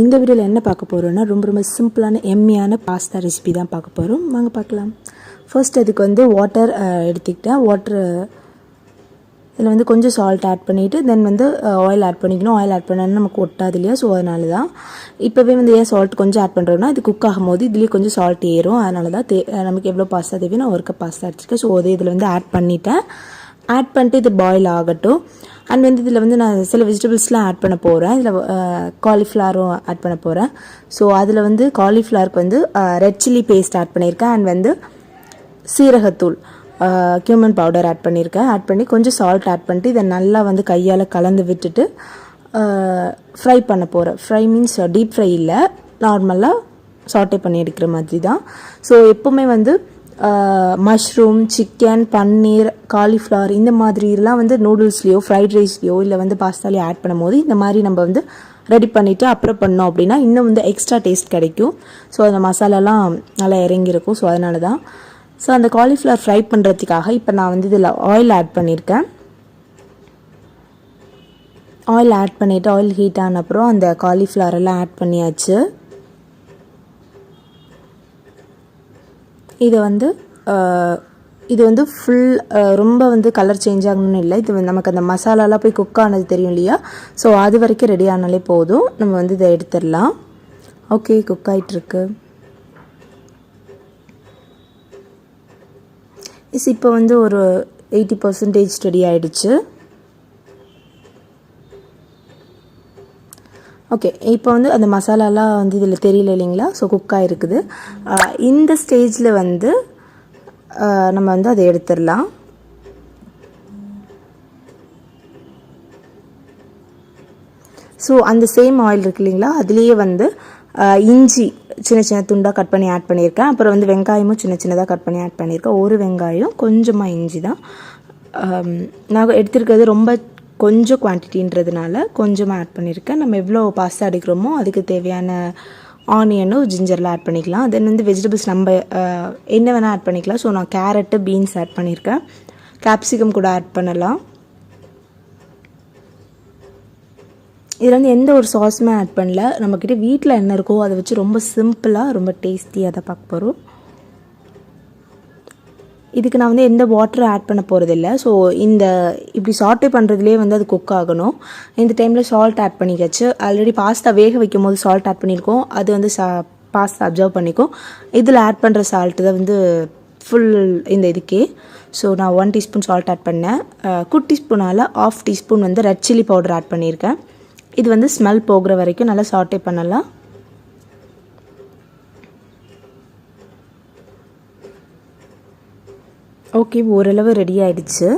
இந்த வீடியோவில் என்ன பார்க்க போகிறோன்னா ரொம்ப ரொம்ப சிம்பிளான எம்மியான பாஸ்தா ரெசிபி தான் பார்க்க போகிறோம் வாங்க பார்க்கலாம். ஃபர்ஸ்ட் அதுக்கு வந்து வாட்டர் எடுத்துக்கிட்டேன் வாட்டர் இதில் வந்து கொஞ்சம் சால்ட் ஆட் பண்ணிவிட்டு தென் வந்து ஆயில் ஆட் பண்ணிக்கணும். ஆயில் ஆட் பண்ணாலும் நமக்கு ஒட்டாது இல்லையா? ஸோ அதனால தான் இப்போவே வந்து ஏன் சால்ட் கொஞ்சம் ஆட் பண்ணுறோன்னா இது குக் ஆகும்போது இதுலேயே கொஞ்சம் சால்ட் ஏறும். அதனால தான் தே நமக்கு எவ்வளோ பாஸ்தா தேவையோ நான் ஒரு கப் பாஸ்தா எடுத்துருக்கேன். ஸோ அதே இதில் வந்து ஆட் பண்ணிட்டேன். ஆட் பண்ணிட்டு இது பாயில் ஆகட்டும். அண்ட் வந்து இதில் வந்து நான் சில வெஜிடபிள்ஸ்லாம் ஆட் பண்ண போகிறேன் இதில் காலிஃப்ளவரும் ஆட் பண்ண போகிறேன் ஸோ அதில் வந்து காலிஃப்ளவருக்கு வந்து ரெட் சில்லி பேஸ்ட் ஆட் பண்ணியிருக்கேன். அண்ட் வந்து சீரகத்தூள் கியூமன் பவுடர் ஆட் பண்ணியிருக்கேன். ஆட் பண்ணி கொஞ்சம் சால்ட் ஆட் பண்ணிட்டு இதை நல்லா வந்து கையால் கலந்து விட்டுட்டு ஃப்ரை பண்ண போகிறேன் ஃப்ரை மீன்ஸ் டீப் ஃப்ரை இல்லை. நார்மலாக சாட்டே பண்ணி எடுக்கிற மாதிரி தான் ஸோ எப்போவுமே வந்து மஷ்ரூம் சிக்கன் பன்னீர் காலிஃப்ளவர் இந்த மாதிரிலாம் வந்து நூடுல்ஸ்லேயோ ஃப்ரைட் ரைஸ்லேயோ இல்லை வந்து பாஸ்தாலேயோ ஆட் பண்ணும்போது இந்த மாதிரி நம்ம வந்து ரெடி பண்ணிவிட்டு அப்புறம் பண்ணோம் அப்படின்னா இன்னும் வந்து எக்ஸ்ட்ரா டேஸ்ட் கிடைக்கும். ஸோ அந்த மசாலாலாம் நல்லா இறங்கியிருக்கும். ஸோ அதனால தான் ஸோ அந்த காலிஃப்ளவர் ஃப்ரை பண்ணுறதுக்காக இப்போ நான் வந்து இதில் ஆயில் ஆட் பண்ணியிருக்கேன். ஆயில் ஆட் பண்ணிவிட்டு ஆயில் ஹீட் ஆன அப்புறம் அந்த காலிஃப்ளவரெல்லாம் ஆட் பண்ணியாச்சு. இது வந்து இது வந்து ஃபுல் ரொம்ப வந்து கலர் சேஞ்ச் ஆகணும்னு இல்லை. இது நமக்கு அந்த மசாலாலாம் போய் குக் ஆனது தெரியும் இல்லையா? ஸோ அது வரைக்கும் ரெடி ஆனாலே போதும். நம்ம வந்து இதை எடுத்துடலாம். ஓகே குக் ஆகிட்டுருக்கு இஸ் இப்போ வந்து ஒரு எயிட்டி பர்சன்டேஜ் ரெடி ஆகிடுச்சு ஓகே இப்போ வந்து அந்த மசாலாலாம் வந்து இதில் தெரியல இல்லைங்களா? ஸோ குக்காக இருக்குது இந்த ஸ்டேஜில் வந்து நம்ம வந்து அதை எடுத்துடலாம். ஸோ அந்த சேம் ஆயில் இருக்கு இல்லைங்களா? அதுலேயே வந்து இஞ்சி சின்ன சின்ன துண்டாக கட் பண்ணி ஆட் பண்ணியிருக்கேன். அப்புறம் வந்து வெங்காயமும் சின்ன சின்னதாக கட் பண்ணி ஆட் பண்ணியிருக்கேன். ஒரு வெங்காயம் கொஞ்சமாக இஞ்சி தான். நான் எடுத்திருக்கிறது ரொம்ப கொஞ்சம் குவான்டிட்டின்றதுனால கொஞ்சமாக ஆட் பண்ணியிருக்கேன் நம்ம எவ்வளோ பாஸ்தா எடுக்கிறோமோ அதுக்கு தேவையான ஆனியனும் ஜிஞ்சர்லாம் ஆட் பண்ணிக்கலாம். தென் வந்து வெஜிடபிள்ஸ் நம்ம என்ன வேணால் ஆட் பண்ணிக்கலாம். ஸோ நான் கேரட்டு பீன்ஸ் ஆட் பண்ணியிருக்கேன் கேப்சிகம் கூட ஆட் பண்ணலாம். இதில் வந்து எந்த ஒரு சாஸுமே ஆட் பண்ணல. நம்மக்கிட்ட வீட்டில் என்ன இருக்கோ அதை வச்சு ரொம்ப சிம்பிளாக ரொம்ப டேஸ்டியாக அதை பார்க்க போகிறோம் இதுக்கு நான் வந்து எந்த வாட்டரும் ஆட் பண்ண போகிறதில்ல ஸோ இந்த இப்படி சாட்டே பண்ணுறதுலேயே வந்து அது குக் ஆகணும். இந்த டைமில் சால்ட் ஆட் பண்ணிக்காச்சு ஆல்ரெடி பாஸ்தா வேக வைக்கும் போது சால்ட் ஆட் பண்ணியிருக்கோம். அது வந்து சா பாஸ்தா அப்சர்வ் பண்ணிக்கும். இதில் ஆட் பண்ணுற சால்ட்டு தான் வந்து ஃபுல் இந்த இதுக்கே. ஸோ நான் ஒன் டீஸ்பூன் சால்ட் ஆட் பண்ணேன். குட்டி ஸ்பூனால் ஆஃப் டீஸ்பூன் வந்து ரெட் சில்லி பவுடர் ஆட் பண்ணியிருக்கேன். இது வந்து ஸ்மெல் போகிற வரைக்கும் நல்லா சாட்டே பண்ணலாம். ஓகே ஓரளவு ரெடி ஆகிடுச்சு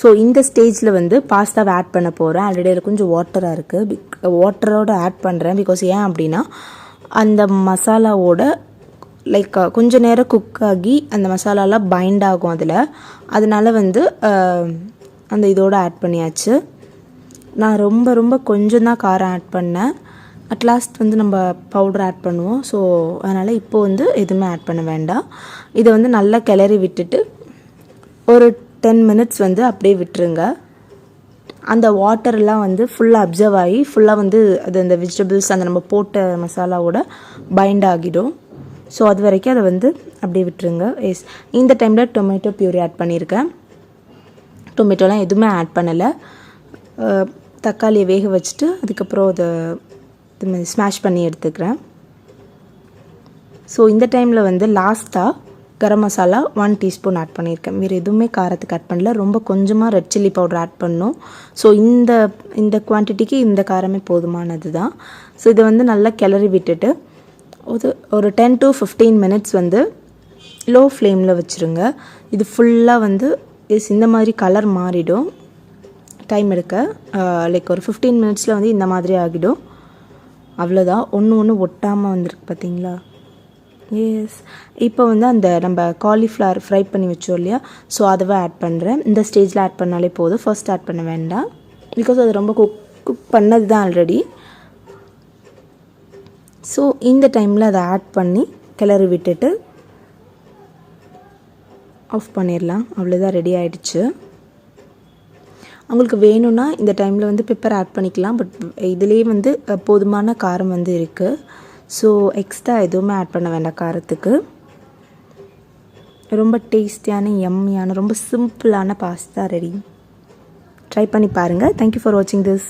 ஸோ இந்த ஸ்டேஜில் வந்து பாஸ்தாவை ஆட் பண்ண போகிறேன் ஆல்ரெடி அதில் கொஞ்சம் வாட்டராக இருக்குது பிக் வாட்டரோடு ஆட் பண்ணுறேன் பிகாஸ் ஏன் அப்படின்னா அந்த மசாலாவோட லைக் கொஞ்சம் நேரம் குக் ஆகி அந்த மசாலாலாம் பைண்ட் ஆகும் அதில். அதனால் வந்து அந்த இதோடு ஆட் பண்ணியாச்சு. நான் ரொம்ப ரொம்ப கொஞ்சம் தான் காரம் ஆட் பண்ணேன். அட்லாஸ்ட் வந்து நம்ம பவுடர் ஆட் பண்ணுவோம். ஸோ அதனால் இப்போ வந்து எதுவுமே ஆட் பண்ண வேண்டாம். இதை வந்து நல்லா கிளறி விட்டுட்டு ஒரு டென் மினிட்ஸ் வந்து அப்படியே விட்டுருங்க. அந்த வாட்டர்லாம் வந்து ஃபுல்லாக அப்சர்வ் ஆகி ஃபுல்லாக வந்து அது அந்த வெஜிடபிள்ஸ் அந்த நம்ம போட்ட மசாலாவோட பைண்ட் ஆகிடும். ஸோ அது வரைக்கும் அதை வந்து அப்படியே விட்டுருங்க. எஸ் இந்த டைமில் டொமேட்டோ பியூரி ஆட் பண்ணியிருக்கேன். டொமேட்டோலாம் எதுவுமே ஆட் பண்ணலை. தக்காளியை வேக வச்சுட்டு அதுக்கப்புறம் அதை இது மாதிரி ஸ்மாஷ் பண்ணி எடுத்துக்கிறேன். ஸோ இந்த டைமில் வந்து லாஸ்ட்டாக garam masala one teaspoon add பண்ணியிருக்கேன். வேறு எதுவுமே காரத்துக்கு ஆட் பண்ணல. ரொம்ப கொஞ்சமாக ரெட் சில்லி பவுடர் ஆட் பண்ணோம் ஸோ இந்த இந்த குவான்டிட்டிக்கு இந்த காரமே போதுமானது தான். ஸோ இதை வந்து நல்லா கிளறி விட்டுட்டு ஒரு ஒரு டென் டு ஃபிஃப்டீன் மினிட்ஸ் வந்து லோ ஃப்ளேமில் வச்சுருங்க. இது ஃபுல்லாக வந்து இஸ் இந்த மாதிரி கலர் மாறிடும். டைம் எடுக்க லைக் ஒரு ஃபிஃப்டீன் மினிட்ஸில் வந்து இந்த மாதிரி ஆகிடும். அவ்வளோதான் ஒன்று ஒன்று ஒட்டாமல் வந்திருக்கு பார்த்தீங்களா எஸ் இப்போ வந்து அந்த நம்ம காலிஃப்ளவர் ஃப்ரை பண்ணி வச்சோம் இல்லையா? ஸோ அதுவே ஆட் பண்ணுறேன் இந்த ஸ்டேஜில் ஆட் பண்ணாலே போதும். ஃபர்ஸ்ட் ஆட் பண்ண வேண்டாம். பிகாஸ் அது ரொம்ப குக் குக் பண்ணது தான் ஆல்ரெடி ஸோ இந்த டைமில் அதை ஆட் பண்ணி கிளறி விட்டுட்டு ஆஃப் பண்ணிடலாம் அவ்வளோதான் ரெடி ஆகிடுச்சு அவங்களுக்கு வேணும்னா இந்த டைமில் வந்து பெப்பர் ஆட் பண்ணிக்கலாம். பட் இதுலேயே வந்து போதுமான காரம் வந்து இருக்குது ஸோ எக்ஸ்ட்ரா எதுவுமே ஆட் பண்ண வேண்டாம் காரத்துக்கு. ரொம்ப டேஸ்டியான எம்மியான ரொம்ப சிம்பிளான பாஸ்தா ரெடி ட்ரை பண்ணி பாருங்கள் தேங்க்யூ ஃபார் வாட்சிங் திஸ்